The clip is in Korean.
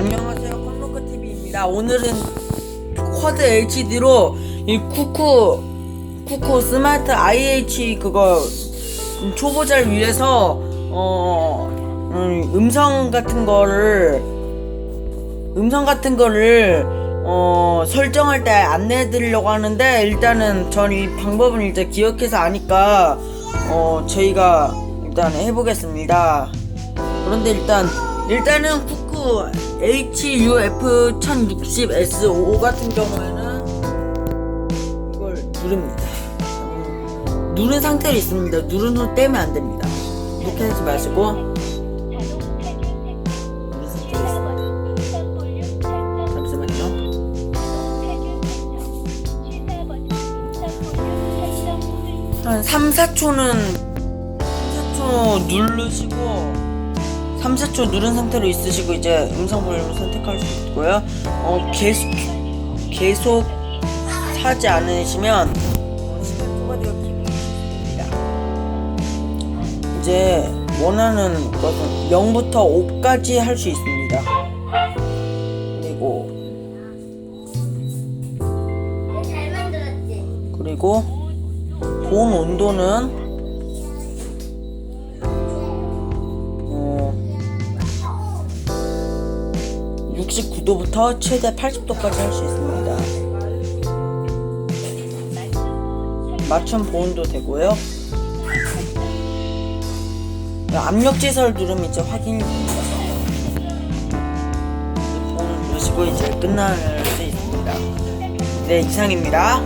안녕하세요 컴노크 TV입니다. 오늘은 쿼드 HD로 이 쿠쿠 쿠쿠 스마트 IH 그거 초보자를 위해서 어 음, 음성 같은 거를 음성 같은 거를 어 설정할 때 안내해 드리려고 하는데 일단은 전 이 방법은 일단 기억해서 아니까 어 저희가 일단 해보겠습니다. 그런데 일단 일단은 쿠 쿠 HUF 1060S5 같은 경우에는 이걸 누릅니다. 음, 누른 상태로 있습니다. 누른 후 떼면 안 됩니다. 이렇게 하지 마시고. 한 3, 4초는 4초 누르시고 3, 4초 누른 상태로 있으시고 이제 음성 볼륨을 선택할 수 있고요. 어, 계속 계속 사지 않으시면 시간 초과되어. 이제 원하는 것은 0부터 5까지 할 수 있습니다. 그리고? 그리고 본 온도는 69도부터 최대 80도까지 할 수 있습니다. 맞춤 보온도 되고요. 압력 제설 누르면 이제 확인입니다. 보온 누르시고 이제 끝날 수 있습니다. 네, 이상입니다.